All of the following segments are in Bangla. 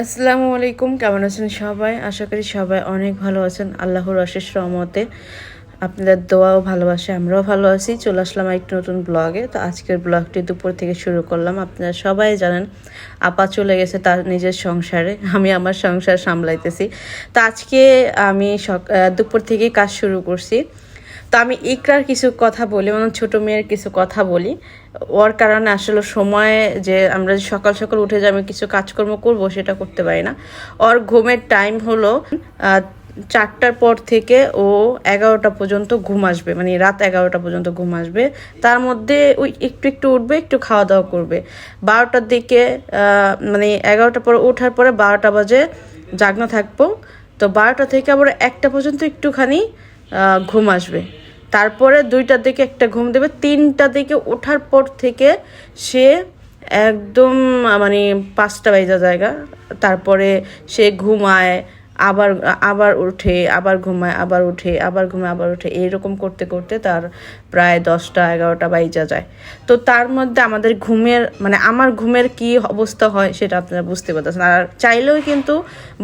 আসসালামু আলাইকুম, কেমন আছেন সবাই? আশা করি সবাই অনেক ভালো আছেন। আল্লাহর অশেষ রহমতে আপনাদের দোয়াও ভালোবাসে, আমরাও ভালো আছি। চলে আসলাম একটি নতুন ব্লগে। তো আজকের ব্লগটি দুপুর থেকে শুরু করলাম। আপনারা সবাই জানেন, আপা চলে গেছে তার নিজের সংসারে। আমি আমার সংসার সামলাইতেছি। তো আজকে আমি দুপুর থেকেই কাজ শুরু করছি। তো আমি ইকরার কিছু কথা বলি মানে ছোট মেয়ের কিছু কথা বলি। ওর কারণে আসলে সময়ে যে আমরা সকাল সকাল উঠে যে আমি কিছু কাজকর্ম করব সেটা করতে পারি না। ওর ঘুমের টাইম হলো চারটার পর থেকে ও এগারোটা পর্যন্ত ঘুম আসবে মানে রাত এগারোটা পর্যন্ত ঘুম আসবে। তার মধ্যে ওই একটু একটু উঠবে, একটু খাওয়া দাওয়া করবে। বারোটার দিকে মানে এগারোটার পর ওঠার পরে বারোটা বাজে জাগনা থাকব। তো বারোটা থেকে আবার একটা পর্যন্ত একটুখানি ঘুম আসবে। তারপরে দুইটার দিকে একটা ঘুম দেবে, তিনটা দিকে ওঠার পর থেকে সে একদম মানে পাঁচটা বাইজা জায়গা। তারপরে সে ঘুমায়, আবার আবার উঠে, আবার ঘুমায়, আবার উঠে, আবার ঘুমায়, আবার উঠে এরকম করতে করতে তার প্রায় দশটা এগারোটা বাইজা যায়। তো তার মধ্যে আমাদের ঘুমের মানে আমার ঘুমের কি অবস্থা হয় সেটা আপনারা বুঝতে পারতেছেন। আর চাইলেও কিন্তু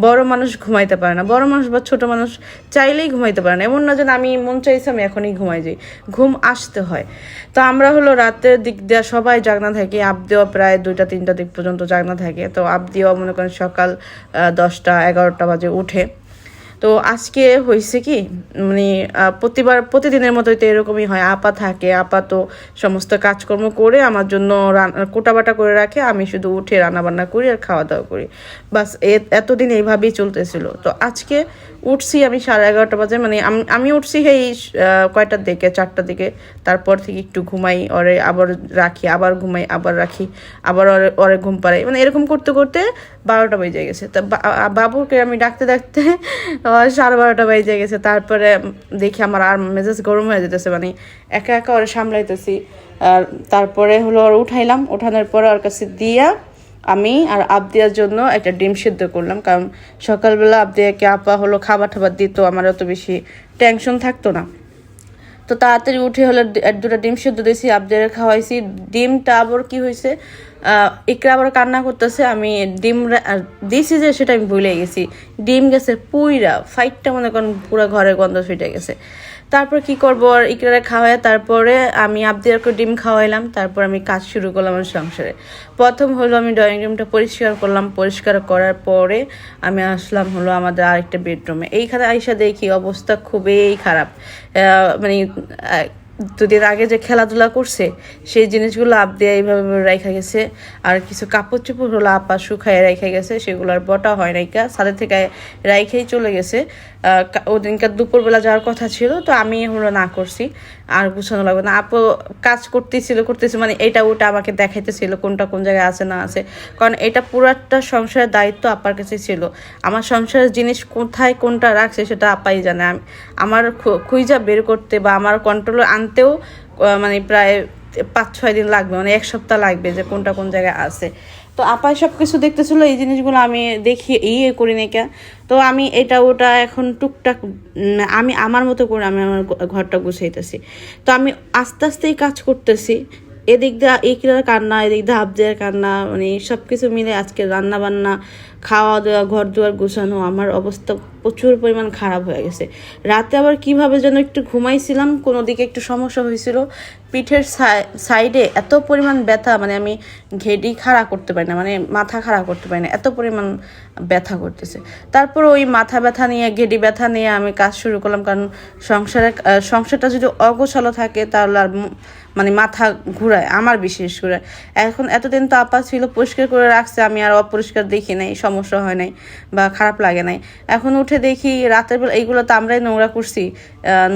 বড় মানুষ ঘুমাইতে পারে না। বড় মানুষ বা ছোট মানুষ চাইলেই ঘুমাইতে পারে না। এমন না যে না, আমি মন চাইছি আমি এখনই ঘুমাই যাই। ঘুম আসতে হয়। তো আমরা হলো রাতের দিক দিয়ে সবাই জাগনা থাকি। আবদিও প্রায় দুইটা তিনটা দিক পর্যন্ত জাগনা থাকে। তো আবদিও মনে করেন সকাল দশটা এগারোটা বাজে উঠে। তো আজকে হয়েছে কি মানে প্রতিবার, প্রতিদিনের মতোই তো এরকমই হয়। আপা থাকে, আপা তো সমস্ত কাজকর্ম করে আমার জন্য কোটাবাটা করে রাখে, আমি শুধু উঠে রান্নাবান্না করি আর খাওয়া দাওয়া করি। বাস এতদিন এইভাবেই চলতেছিল। তো আজকে উঠছি আমি সাড়ে এগারোটা বাজে মানে আমি উঠছি এই কয়টার দিকে? চারটার দিকে। তারপর থেকে একটু ঘুমাই, ওরে আবার রাখি, আবার ঘুমাই, আবার রাখি, আবার ওরে ওরে ঘুম পাড়াই। মানে এরকম করতে করতে বারোটা বেজে গেছে। তা বাবুকে আমি ডাকতে ডাকতে সাড়ে বারোটা বেজে গেছে। তারপরে দেখি আমার আর মেজাজ গরম হয়ে যেতেছে মানে একা একা ওরে সামলাইতেছি। আর তারপরে হলো ওর উঠাইলাম ওঠানোর পরে ওর কাছে দিয়া আমি আর আবদিয়ার জন্য একটা ডিম সিদ্ধ করলাম। কারণ সকালবেলা আবদিয়াকে আপা হলো খাবার টাবার দিত, আমার অত বেশি টেনশন থাকতো না। তো তাড়াতাড়ি উঠে হলো দুটা ডিম সিদ্ধ দিয়েছি আবদের খাওয়াইছি। ডিমটা আবার কি হয়েছে? ইকরা আবার কান্না করতেছে, আমি ডিম দিছি যে, সেটা আমি ভুলে গেছি। ডিম গেছে পুইরা, ফাইটটা মনে করেন পুরো ঘরে গন্ধ ছুটে গেছে। তারপর কি করব? আর ইকরারে খাওয়াই তারপরে আমি আবদিয়ারকে ডিম খাওয়াইলাম, তারপর আমি কাজ শুরু করলাম আমার সংসারে। প্রথম হলো আমি ড্রয়িং রুমটা পরিষ্কার করলাম, পরিষ্কার করার পরে আমি আসলাম হলো আমাদের আরেকটা বেডরুমে এইখানে আইসা দেখি অবস্থা খুবই খারাপ। মানে আহ, দুদিন আগে যে খেলাধুলা করছে সেই জিনিসগুলো আপ দিয়ে এইভাবে রাইখা গেছে। আর কিছু কাপড় চোপড় হলো আপা শুকায় রাইখা গেছে সেগুলো আর বটা হয় রাইকা সাথে থেকে রাইখেই চলে গেছে। ওদিনকার দুপুরবেলা যাওয়ার কথা ছিল তো আমি হলো না করছি। আর গুছানো লাগবে না। আপু কাজ করতেছিল করতেছিল মানে এটা ওটা আমাকে দেখাইতেছিল, কোনটা কোন জায়গায় আছে, না আছে। কারণ এটা পুরাটা সংসারের দায়িত্ব আপার কাছে ছিল। আমার সংসারের জিনিস কোথায় কোনটা রাখছে সেটা আপাই জানে। আমি আমার খুঁজা বের করতে বা আমার কন্ট্রোলে আনতেও মানে প্রায় পাঁচ ছয় দিন লাগবে মানে এক সপ্তাহ লাগবে যে কোনটা কোন জায়গায় আছে। তো আপাই সব কিছু দেখতেছিল, এই জিনিসগুলো আমি দেখি ইয়ে করি না কে। তো আমি এটা ওটা এখন টুকটাক আমি, আমার মতো করে আমি আমার ঘরটা গুছাইতেছি। তো আমি আস্তে আস্তেই কাজ করতেছি। এদিক দিয়ে এই কিলার কান্না, এদিক দিয়ে আবদের কান্না মানে সব কিছু মিলে আজকে রান্না বান্না খাওয়া দাওয়া ঘর দুয়ার গুছানো, আমার অবস্থা প্রচুর পরিমাণ খারাপ হয়ে গেছে। রাতে আবার কীভাবে যেন একটু ঘুমাইছিলাম, কোনো দিকে একটু সমস্যা হয়েছিল। পিঠের সাইডে এত পরিমাণ ব্যথা মানে আমি ঘেডি খাড়া করতে পারি না মানে মাথা খাড়া করতে পারি না, এত পরিমাণ ব্যথা করতেছে। তারপর ওই মাথা ব্যথা নিয়ে গেডি ব্যথা নিয়ে আমি কাজ শুরু করলাম, কারণ সংসারে সংসারটা যদি অগোছালো থাকে, তাহলে আর মানে মাথা ঘুরায়, আমার বিশেষ করে এখন এতদিন তো আপা ছিল, পরিষ্কার করে রাখছে, আমি আর অপরিষ্কার দেখি নাই সমস্যা হয় নাই বা খারাপ লাগে নাই। এখন উঠে দেখি রাতের বেলা এইগুলো তো আমরাই নোংরা করছি।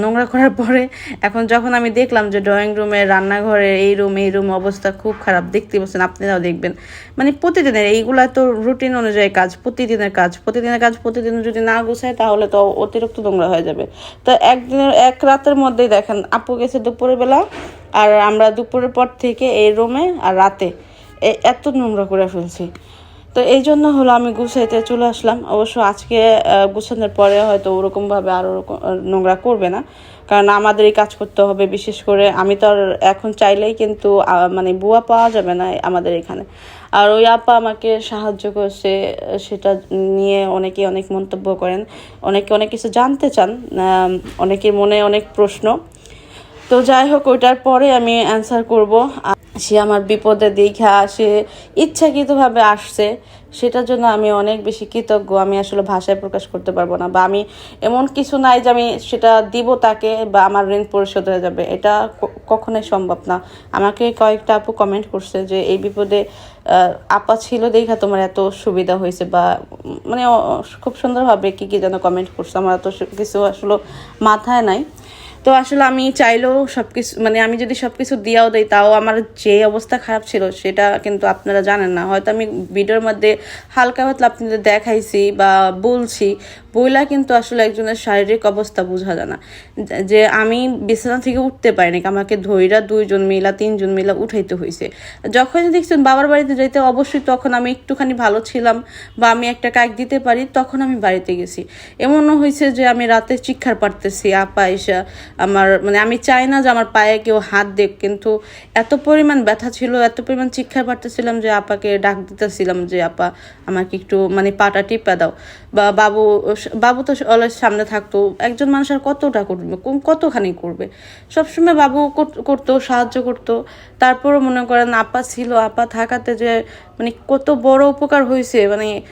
নোংরা করার পরে এখন যখন আমি দেখলাম যে ড্রয়িং রুমে রান্নাঘরে এই রুম এই রুম অবস্থা খুব খারাপ, দেখতে পাচ্ছেন, আপনারাও দেখবেন। মানে প্রতিদিনের এইগুলা তো রুটিন অনুযায়ী কাজ, প্রতিদিনের কাজ প্রতিদিনের কাজ প্রতিদিন যদি না গুছায় তাহলে তো অতিরিক্ত নোংরা হয়ে যাবে। তো একদিনের, এক রাতের মধ্যেই দেখেন, আপু গেছে দুপুরের বেলা আর আমরা দুপুরের পর থেকে এই রুমে আর রাতে এত নোংরা করে ফেলছি। তো এই জন্য হলো আমি গুছাইতে চলে আসলাম। অবশ্য আজকে গুছানোর পরে হয়তো ওরকমভাবে আরও ওরকম নোংরা করবে না। কারণ আমাদেরই কাজ করতে হবে, বিশেষ করে আমি তো আর এখন চাইলেই কিন্তু মানে বুয়া পাওয়া যাবে না আমাদের এখানে। আর ওই আপা আমাকে সাহায্য করছে, সেটা নিয়ে অনেকে অনেক মন্তব্য করেন, অনেকে অনেক কিছু জানতে চান অনেকের মনে অনেক প্রশ্ন। তো যাই হোক, ওইটার পরে আমি অ্যান্সার করব। আর সে আমার বিপদে দেখা, সে ইচ্ছাকৃতভাবে আসছে, সেটার জন্য আমি অনেক বেশি কৃতজ্ঞ, আমি আসলে ভাষায় প্রকাশ করতে পারব না, বা আমি এমন কিছু নাই যে আমি সেটা দিব তাকে বা আমার ঋণ পরিশোধ হয়ে যাবে, এটা কখনোই সম্ভব না। আমাকে কয়েকটা আপু কমেন্ট করছে যে, এই বিপদে আপা ছিল দেখা তোমার এত সুবিধা হয়েছে বা মানে খুব সুন্দরভাবে কি কি যেন কমেন্ট করছে, আমার এত কিছু আসলে মাথায় নাই। তো আসলে আমি চাইলেও সব কিছু মানে আমি যদি সব কিছু দিয়াও দিই, তাও আমার যে অবস্থা খারাপ ছিল, সেটা কিন্তু আপনারা জানেন না। হয়তো আমি ভিডিওর মধ্যে হালকা পাতলা আপনাদের দেখাইছি বা বলছি, বইলা কিন্তু আসলে একজনের শারীরিক অবস্থা বোঝা যায় না। যে আমি বিছানা থেকে উঠতে পারিনি, আমাকে ধৈরা দুইজন মিলা, তিনজন মিলা উঠাইতে হয়েছে যখন দেখছেন বাবার বাড়িতে যাইতে, অবশ্যই তখন আমি একটুখানি ভালো ছিলাম বা আমি একটা কাক দিতে পারি, তখন আমি বাড়িতে গেছি। এমনও হয়েছে যে আমি রাতে চিক্ষার পারতেছি, আপা এসা আমার মানে আমি চাই না যে আমার পায়ে কেউ হাত দেখ কিন্তু এত পরিমাণ ব্যথা ছিল, এত পরিমাণ চিক্ষার পারতেছিলাম যে আপাকে ডাক দিতেছিলাম যে, আপা, আমাকে একটু মানে পাটা টিপা দাও। বা বাবু বাবু তো অলওয়েজ সামনে থাকতো, একজন মানুষ আর কতটা করবে কতখানি করবে? সবসময় বাবু কর- করতো, সাহায্য করতো। তারপরও মনে করেন আপা ছিল, আপা থাকাতে যে মানে কত বড় উপকার হয়েছে মানে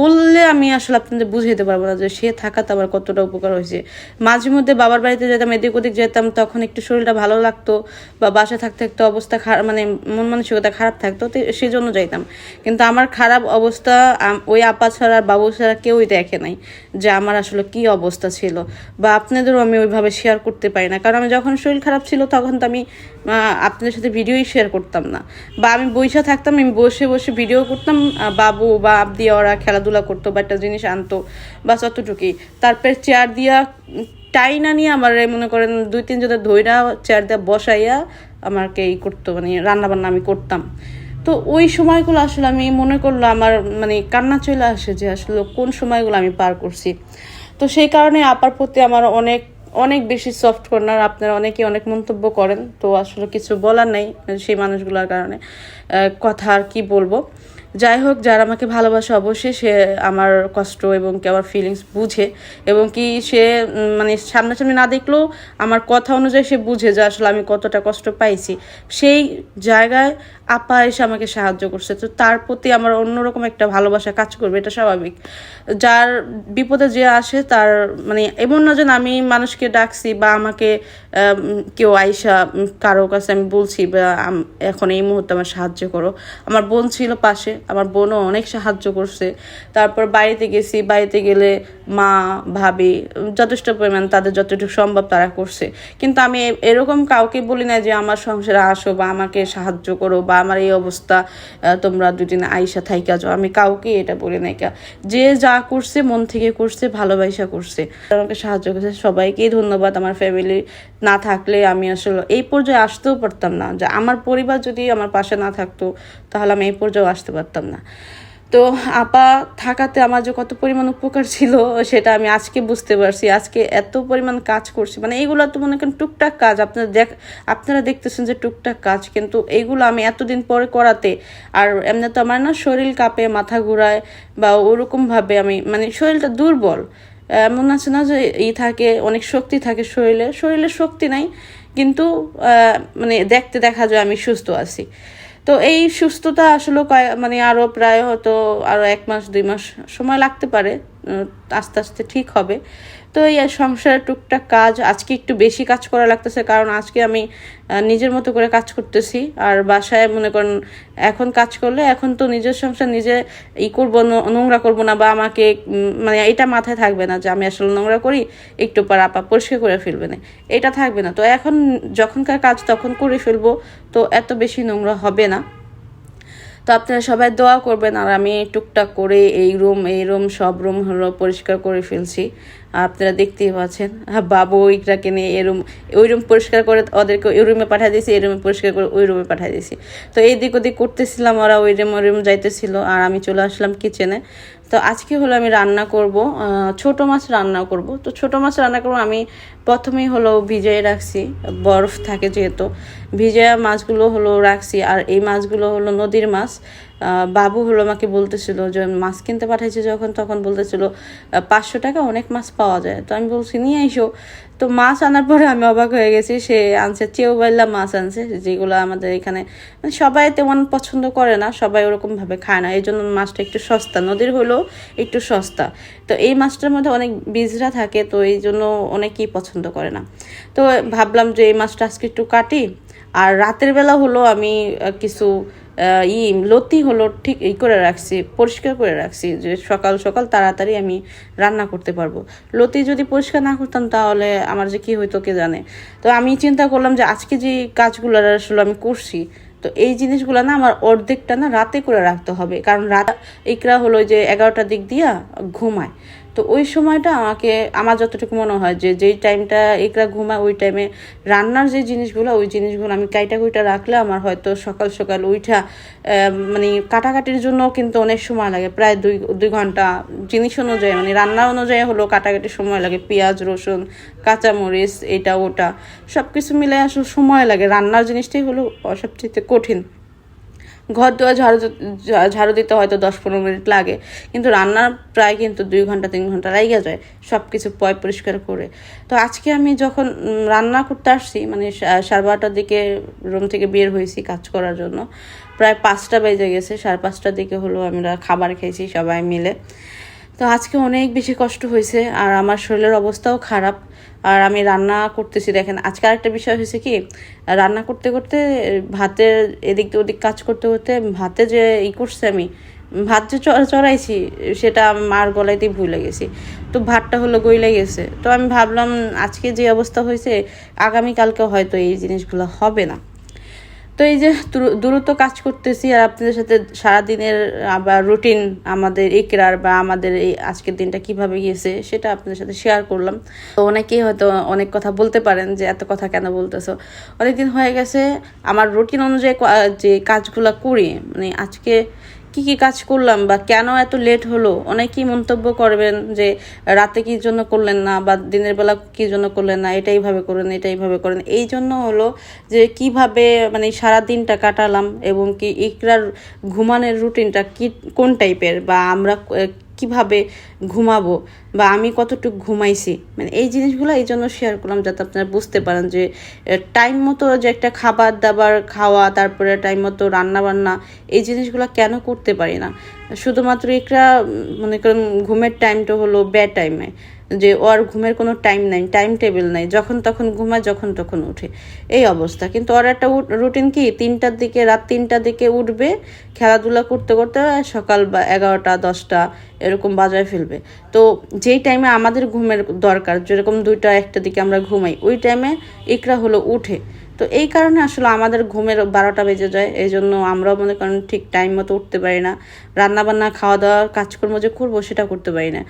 বললে আমি আসলে আপনাদের বুঝাইতে পারব না যে সে থাকাতে আমার কতটা উপকার হয়েছে। মাঝে মধ্যে বাবার বাড়িতে যেতাম এদিক ওদিক যেতাম তখন একটু শরীরটা ভালো লাগতো বা বাসা থাকতে থাকতে অবস্থা খারাপ মানে মন মানসিকতা খারাপ থাকতো, তো সেই জন্য যাইতাম। কিন্তু আমার খারাপ অবস্থা ওই আপা ছাড়া আর বাবু ছাড়া কেউই দেখে নাই যে আমার আসলে কি অবস্থা ছিল বা আপনাদেরও আমি ওইভাবে শেয়ার করতে পারি না। কারণ আমি যখন শরীর খারাপ ছিল তখন তো আমি আপনাদের সাথে ভিডিওই শেয়ার করতাম না। বা আমি বইসা থাকতাম, আমি বসে বসে ভিডিও করতাম বাবু বা আবদি ওরা খেলাধুলা করতো বা একটা জিনিস আনতো, বাস অতটুকুই। তারপরে চেয়ার দিয়া টাইনা নিয়ে আমার মনে করেন দুই তিন জনের ধইরা চেয়ার দিয়া বসাইয়া আমাকে এই করতো মানে রান্না বান্না আমি করতাম। তো ওই সময়গুলো আসলে আমি মনে করল আমার মানে কান্না চলে আসে যে আসলে কোন সময়গুলো আমি পার করছি। তো সেই কারণে আপার প্রতি আমার অনেক অনেক বেশি সফট কর্নার আপনারা অনেকে অনেক মন্তব্য করেন। তো আসলে কিছু বলার নেই সেই মানুষগুলোর কারণে কথা আর কি বলব। যাই হোক, যারা আমাকে ভালোবাসে অবশ্যই সে আমার কষ্ট এবং কি আমার ফিলিংস বুঝে এবং কি সে মানে সামনাসামনি না দেখলেও আমার কথা অনুযায়ী সে বুঝে যে আসলে আমি কতটা কষ্ট পাইছি। সেই জায়গায় আপা এসে আমাকে সাহায্য করছে। তো তার প্রতি আমার অন্যরকম একটা ভালোবাসা কাজ করবে, এটা স্বাভাবিক। যার বিপদে যে আসে তার মানে এমন না যে না আমি মানুষকে ডাকছি বা আমাকে কেউ আইসা কারও কাছে আমি বলছি বা এখন এই মুহূর্তে আমার সাহায্য করো। আমার বোন ছিল পাশে আমার বোনও অনেক সাহায্য করছে। তারপর বাড়িতে গেছি, বাড়িতে গেলে মা, ভাবি যথেষ্ট পরিমাণ তাদের যতটুকু সম্ভব তারা করছে। কিন্তু আমি এরকম কাউকে বলি না যে আমার সংসারে আসো বা আমাকে সাহায্য করো বা আমার এই অবস্থা তোমরা দুদিন আইসা থাইকা যাও। আমি কাউকে এটা বলি না যে যা করছে, মন থেকে করছে, ভালোবাসা করছে। আমাকে সাহায্য করছে। সবাইকেই ধন্যবাদ। আমার ফ্যামিলি না থাকলে আমি আসলে এই পর্যায়ে আসতেও পারতাম না। যে আমার পরিবার যদি আমার পাশে না থাকতো, তাহলে আমি এই পর্যায়ে আসতে পারতাম না। তো আপা থাকাতে আমার যে কত পরিমাণ উপকার ছিল, সেটা আমি আজকে বুঝতে পারছি। আজকে এত পরিমাণ কাজ করছি। মানে এইগুলো তো মনে করেন টুকটাক কাজ। আপনারা দেখ, আপনারা দেখতেছেন যে টুকটাক কাজ, কিন্তু এইগুলো আমি এতদিন পরে করাতে, আর এমনি তো আমার না শরীর কাঁপে, মাথা ঘুরায়, বা ওরকমভাবে আমি মানে শরীরটা দুর্বল। এমন আছে না যে ই থাকে, অনেক শক্তি থাকে শরীরে। শরীরে শক্তি নাই, কিন্তু মানে দেখতে দেখা যায় আমি সুস্থ আছি। তো এই সুস্থতা আসলে মানে আরও প্রায় হয়তো আরও এক মাস, দুই মাস সময় লাগতে পারে আস্তে আস্তে ঠিক হবে। তো এই সংসারের টুকটাক কাজ, আজকে একটু বেশি কাজ করা লাগতেছে, কারণ আজকে আমি নিজের মতো করে কাজ করতেছি। আর বাসায় মনে করেন, এখন কাজ করলে এখন তো নিজের সংসার নিজে ই করব নোংরা করব না, বা আমাকে মানে এটা মাথায় থাকবে না যে আমি আসলে নোংরা করি, একটু পর আপা পরিষ্কার করে ফেলবে না। এটা থাকবে না। তো এখন যখনকার কাজ তখন করে ফেলব, তো এত বেশি নোংরা হবে না। তো আপনারা সবাই দোয়া করবেন, আর আমি টুকটাক করে এই রুম এই রুম, সব রুম হলো পরিষ্কার করে ফেলছি। আপনারা দেখতেই পাচ্ছেন। আর বাবু ইকরাকে নিয়ে এই রুম, ওই রুম পরিষ্কার করে ওদেরকে ওই রুমে পাঠিয়ে দিয়েছি, এই রুমে পরিষ্কার করে ওই রুমে পাঠিয়ে দিয়েছি। তো এই দিক ওদিক করতেছিলাম, ওরা ওই রুম ওই রুম যাইতেছিল, আর আমি চলে আসলাম কিচেনে তো আজকে হলো আমি রান্না করব ছোট মাছ রান্না করব। তো ছোট মাছ রান্না করব, আমি প্রথমেই হলো ভিজিয়ে রাখছি, বরফ থাকে যেহেতু। ভিজে মাছগুলো হলো রাখছি, আর এই মাছগুলো হলো নদীর মাছ। বাবু হলো আমাকে বলতেছিল যে, মাছ কিনতে পাঠাইছে যখন, তখন বলতেছিল পাঁচশো টাকা অনেক মাছ পাওয়া যায়। তো আমি বলছি, নিয়ে এসো তো মাছ আনার পরে আমি অবাক হয়ে গেছি, সে আনছে চেউবাইলা মাছ আনছে, যেগুলো আমাদের এখানে মানে সবাই তেমন পছন্দ করে না, সবাই ওরকমভাবে খায় না। এই জন্য মাছটা একটু সস্তা, নদীর হলেও একটু সস্তা। তো এই মাছটার মধ্যে অনেক বীজরা থাকে, তো এই জন্য অনেকেই পছন্দ করে না। তো ভাবলাম যে, এই মাছটা আজকে একটু কাটি, আর রাতের বেলা হলো আমি কিছু ই লতি হলো ঠিক এই করে রাখছি, পরিষ্কার করে রাখছি যে সকাল সকাল তাড়াতাড়ি আমি রান্না করতে পারব। লতি যদি পরিষ্কার না করতাম তাহলে আমার যে কি হইতো কে জানে। তো আমি চিন্তা করলাম যে আজকে যে কাজগুলো আসলে আমি করছি, তো এই জিনিসগুলো না আমার অর্ধেকটা না রাতে করে রাখতে হবে। কারণ রাত, ইকরা হলো যে এগারোটার দিক দিয়া ঘুমায়। তো ওই সময়টা আমাকে আমার যতটুকু মনে হয় যে যেই টাইমটা একরা ঘুমায় ওই টাইমে রান্নার যে জিনিসগুলো ওই জিনিসগুলো আমি কাইটা কুইটা রাখলে আমার হয়তো সকাল সকাল আহ, মানে কাটাকাটির জন্য কিন্তু অনেক সময় লাগে। প্রায় দুই দুই ঘণ্টা জিনিস অনুযায়ী মানে রান্না অনুযায়ী হলো কাটাকাটির সময় লাগে। পেঁয়াজ রসুন কাঁচামরিচ এটা ওটা সব কিছু মিলে আসলে সময় লাগে। রান্নার জিনিসটাই হলো সবচেয়ে কঠিন। ঘর দোয়া ঝাড়ু ঝাড়ু দিতে হয়তো দশ পনেরো মিনিট লাগে। কিন্তু রান্নার প্রায় কিন্তু দুই ঘণ্টা, তিন ঘণ্টা লাগিয়ে যায় সব কিছু পয় পরিষ্কার করে। তো আজকে আমি যখন রান্না করতে আসছি মানে সাড়ে বারোটার দিকে রুম থেকে বের হয়েছি কাজ করার জন্য, প্রায় পাঁচটা বেজে গেছে, সাড়ে পাঁচটার দিকে হলো আমরা খাবার খেয়েছি সবাই মিলে। তো আজকে অনেক বেশি কষ্ট হয়েছে, আর আমার শরীরের অবস্থাও খারাপ। আর আমি রান্না করতেছি, দেখেন, আজকে আরেকটা বিষয় হয়েছে কি, রান্না করতে করতে ভাতের এদিক ওদিক কাজ করতে করতে ভাতে যে ই করছে আমি, ভাত যে চড়াইছি, সেটা মার গলাইতেই ভুলে গেছি। তো ভাতটা হলো গইলে গেছে। তো আমি ভাবলাম, আজকে যে অবস্থা হয়েছে, আগামীকালকে হয়তো এই জিনিসগুলো হবে না। তো এই যে দ্রু- দ্রুত কাজ করতেছি আর আপনাদের সাথে সারাদিনের আবার রুটিন আমাদের ইকরার বা আমাদের এই আজকের দিনটা কীভাবে গিয়েছে সেটা আপনাদের সাথে শেয়ার করলাম। তো অনেকেই হয়তো অনেক কথা বলতে পারেন যে এত কথা কেন বলতেছো? অনেকদিন হয়ে গেছে, আমার রুটিন অনুযায়ী যে কাজগুলো করি মানে আজকে কি কি কাজ করলাম বা কেন এত লেট হলো? অনেকেই মন্তব্য করবেন যে রাতে কি জন্য করলেন না বা দিনের বেলা কি জন্য করলেন না এটাই ভাবে করেন এটাই ভাবে করেন। এই জন্য হলো যে কীভাবে মানে সারা দিনটা কাটালাম এবং কি ইকরার ঘুমানোর রুটিনটা কি, কোন টাইপের বা আমরা কীভাবে ঘুমাবো বা আমি কতটুকু ঘুমাইছি? মানে এই জিনিসগুলো এই জন্য শেয়ার করলাম যাতে আপনারা বুঝতে পারেন যে টাইম মতো যে একটা খাবার দাবার খাওয়া, তারপরে টাইম মতো রান্না বান্না, এই জিনিসগুলো কেন করতে পারি না? শুধুমাত্র একটা মনে করেন ঘুমের টাইমটা হলো ব্যাড টাইমে যে ওর ঘুমের কোনো টাইম নাই টাইম টেবিল নাই, যখন তখন ঘুমায়, যখন তখন উঠে। এই অবস্থা। কিন্তু ওর একটা রুটিন কি? তিনটার দিকে, রাত তিনটার দিকে উঠবে, খেলাধুলা করতে করতে সকাল বা এগারোটা, দশটা এরকম বাজায় ফেলবে। তো যেই টাইমে আমাদের ঘুমের দরকার, যেরকম দুইটা, একটা দিকে আমরা ঘুমাই, ওই টাইমে ইকরা হলো উঠে। তো এই কারণে আসলে আমাদের ঘুমের বারোটা বেজে যায় এই জন্য আমরাও মনে করেন ঠিক টাইম মতো উঠতে পারি না। রান্না বান্না খাওয়া দাওয়া কাজকর্ম যে করব সেটা করতে পারি না।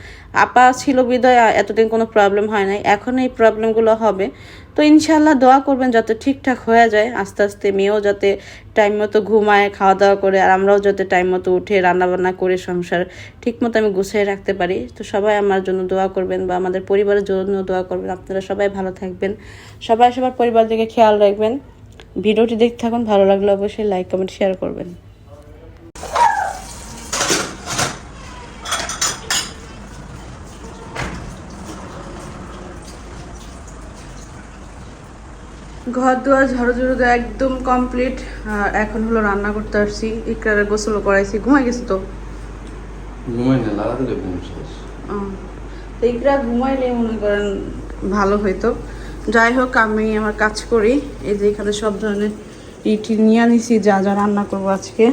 আপা ছিল বিদয় এতদিন কোনো প্রবলেম হয় নাই, এখন এই প্রবলেমগুলো হবে। তো ইনশাল্লাহ দোয়া করবেন যাতে ঠিকঠাক হয়ে যায়, আস্তে আস্তে মেয়েও যাতে টাইম মতো ঘুমায় খাওয়া দাওয়া করে, আর আমরাও যাতে টাইম মতো উঠে রান্না বান্না করে সংসার ঠিক মতো আমি গুছিয়ে রাখতে পারি। তো সবাই আমার জন্য দোয়া করবেন বা আমাদের পরিবারের জন্য দোয়া করবেন। আপনারা সবাই ভালো থাকবেন। সবাই সবার পরিবার দিকে খেয়াল রাখবেন। ভিডিওটি দেখতে থাকুন, ভালো লাগলে অবশ্যই লাইক কমেন্ট শেয়ার করবেন। ঘর দুয়ার ঝাড়ু ঝাড়ু দেওয়া একদম কমপ্লিট আর এখন হলো রান্না করতে আসছি। ইকরারে গোসল করাইছি। ঘুমাই গেছে তো? ঘুমাই না লালা দিলে ঘুম শেষ। তো ইকরা ঘুমাইলে মনে করেন ভালো হইতো। যাই হোক আমি আমার কাজ করি। এই যে এখানে সব ধরনের ইটি নিয়ে আনিছি যা যা রান্না করব আজকে।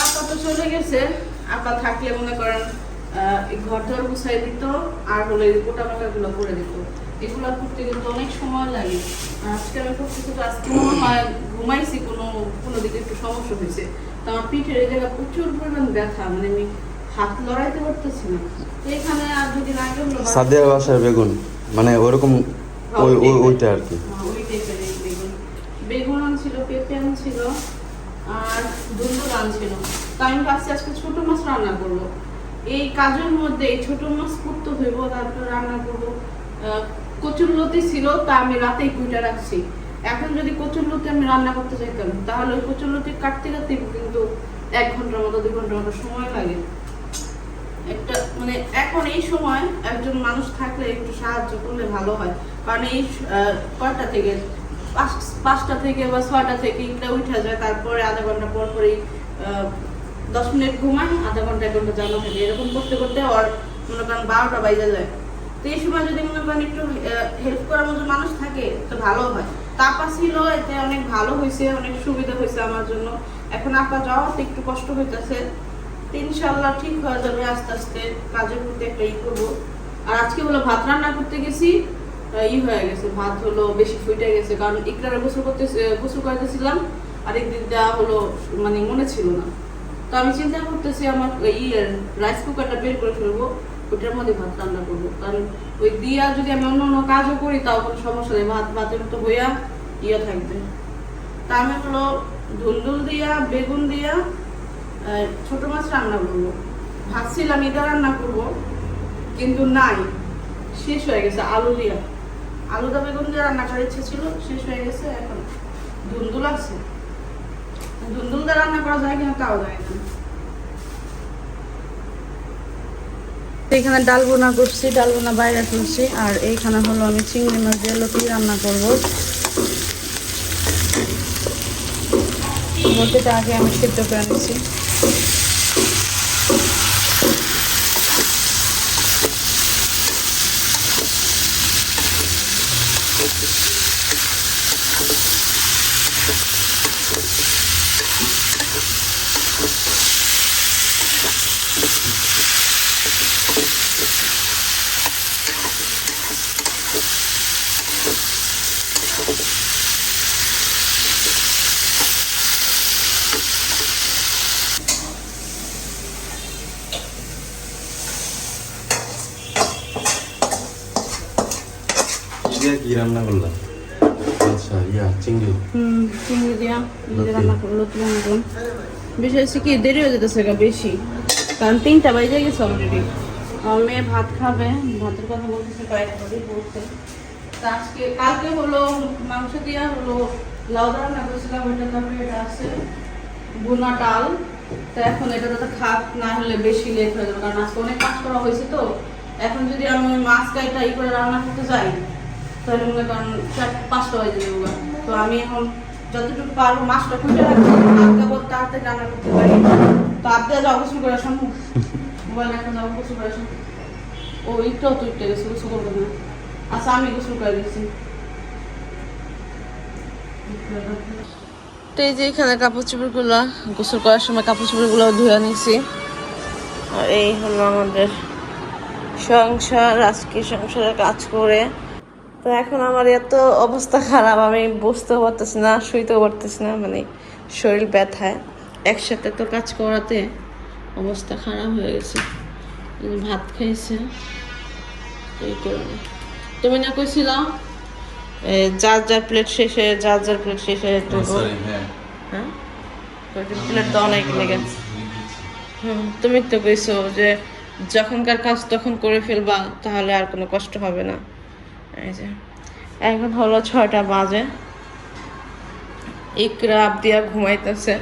আপা তো চলে গেছে। আপা থাকলে মনে করেন এই ঘর দর গুছাই দিত আর হলো এই গোটা গুলো করে দিত। এগুলো করতে কিন্তু অনেক সময় লাগে। আজকে আমি করতেছি তো আজকে হয় ঘুমাইছি কোনো কোনো দিকে একটু সমস্যা হয়েছে। তো আমার পিঠের এই জায়গা প্রচুর পরিমাণ ব্যথা মানে আমি হাত লড়াইতে পারতেছি না। এখানে আর বা- সাদিয়ার বাসার বেগুন মানে ওরকম ওই ওই- ওইটা আর কি। হ্যাঁ, বেগুন। বেগুন আনছিল পেঁপে আনছিল আর দুন্দুল আনছিল। তো আমি ভাবছি আজকে ছোট মাছ রান্না করব। এই কাজের মধ্যে এই ছোট মাছ করতে হইব তারপর রান্না করব। কচুরলতি ছিল, তা আমি রাতেই কুইটা রাখছি। এখন যদি কচুরলতি আমি রান্না করতে চাইতাম তাহলে ওই কচুরলতি কাটতে কাটতে কিন্তু এক ঘণ্টার মতো, দুই ঘণ্টার মতো সময় লাগে। একটা মানে এখন এই সময় একজন মানুষ থাকলে একটু সাহায্য করলে ভালো হয়। কারণ এই কয়টা থেকে, পাঁচ- পাঁচটা থেকে বা ছয়টা থেকে এটা উঠা যায়, তারপরে আধা ঘণ্টা পর পরেই দশ মিনিট ঘুমায় আধা ঘণ্টা, এক ঘণ্টা জানা থাকে। এরকম করতে করতে ওর মনে করেন বারোটা বাইজে যায়। তো এই সময় যদি মনে করেন একটু হেল্প করার মতো মানুষ থাকে, তো ভালো হয়। তাপা ছিল এতে অনেক ভালো হয়েছে, অনেক সুবিধা হয়েছে আমার জন্য। এখন আপা যাওয়াতে একটু কষ্ট হইতেছে। তো ইনশাল্লাহ ঠিক হয়ে যাবে আস্তে আস্তে কাজের প্রতি একটা ই করব। আর আজকে হলো ভাত রান্না করতে গেছি ই হয়ে গেছে, ভাত হলো বেশি ফুটে গেছে, কারণ ইকরারে গোসল করতে গোসল করতেছিলাম আর একদিন দেওয়া হলো মানে মনে ছিল না। তো আমি চিন্তা করতেছি আমার ই রাইস কুকারটা বের করে ফেলব। ওটার মধ্যে ভাত রান্না করব। কারণ ওই দিয়া যদি আমি অন্য অন্য কাজও করি, তাও কোনো সমস্যা নেই। ভাত, ভাতের মতো হইয়া ইয়ে থাকবে। তা আমি হলো ধুন্দুল দিয়া, বেগুন দিয়া ছোট মাছ রান্না করব। ভাবছিলাম এটা রান্না করব, কিন্তু নাই। শেষ হয়ে গেছে আলু দিয়া। আলুটা বেগুন দিয়ে রান্না করার ইচ্ছে ছিল, শেষ হয়ে গেছে, এখন ধুন্দুল আছে। ধুন্দুল দিয়ে রান্না করা যায় কিনা তাও যায় না। এখানে ডাল বোনা করছি, ডাল বোনা বাইরে তুলছি, আর এইখানে হলো আমি চিংড়ি মাছ দিয়ে লতি রান্না করব। লতিটা আগে আমি সিদ্ধ করে নিচ্ছি কি রান্না করলাম? আচ্ছা ইয়া চিংড়ি। হুম চিংড়ি দিয়া নিজে রান্না করল তুমি মতন বিষয় হচ্ছে কি দেরি হয়ে যেতেছে বেশি। কারণ তিনটা বাজে গেছে অলরেডি আমার মেয়ে ভাত খাবে ভাতের কথা বলতেছে বাইরে তা আজকে কালকে হলো মাংস দিয়া হলো লাউ রান্না করেছিলাম ওইটা তারপরে এটা আছে বোনা ডাল। তো এখন এটা তো খাত না হলে বেশি লেট হয়ে যাবে। কারণ আজকে অনেক কাজ করা হয়েছে তো। এখন যদি আমি মাছ কাইটা ই করে রান্না করতে যাই তাহলে করেন চার, পাঁচটা বাজে যাব তো আমি এখন যতটুকু পারব মাছটা খুঁজে রাখব হালকা বল তাড়াতাড়ি রান্না করতে পারি। তো আপনি যাও গোসল করে সম্ভব মোবাইল এখন যাব গোসল করে সম্ভব ও একটু তো উঠতে গেছে গোসল করবে না। আচ্ছা আমি গোসল করে দিচ্ছি। তো এই যে এখানে কাপড় চোপড়গুলো, গোসল করার সময় কাপড় চোপড়গুলো ধুয়ে নিছি আর এই হলো আমাদের সংসার, আজকে সংসারে কাজ করে তো এখন আমার এত অবস্থা খারাপ আমি বুঝতেও পারতেছি না শুইতেও পারতেছি না মানে শরীর ব্যথায়। একসাথে তো কাজ করাতে অবস্থা খারাপ হয়ে গেছে। ভাত খাইছে। এই কারণে। তুমি না কইছিল যার যার প্লেট শেষে যার যার প্লেট শেষে দেবো হ্যাঁ। হ্যাঁ? প্লেট তো অনেক লেগে হুম তুমি তো কইছো যে যখনকার কাজ তখন করে ফেলবা তাহলে আর কোনো কষ্ট হবে না। এই যে এখন হলো ছটা বাজে। ইকরা আবদিয়া ঘুমাইতেছে।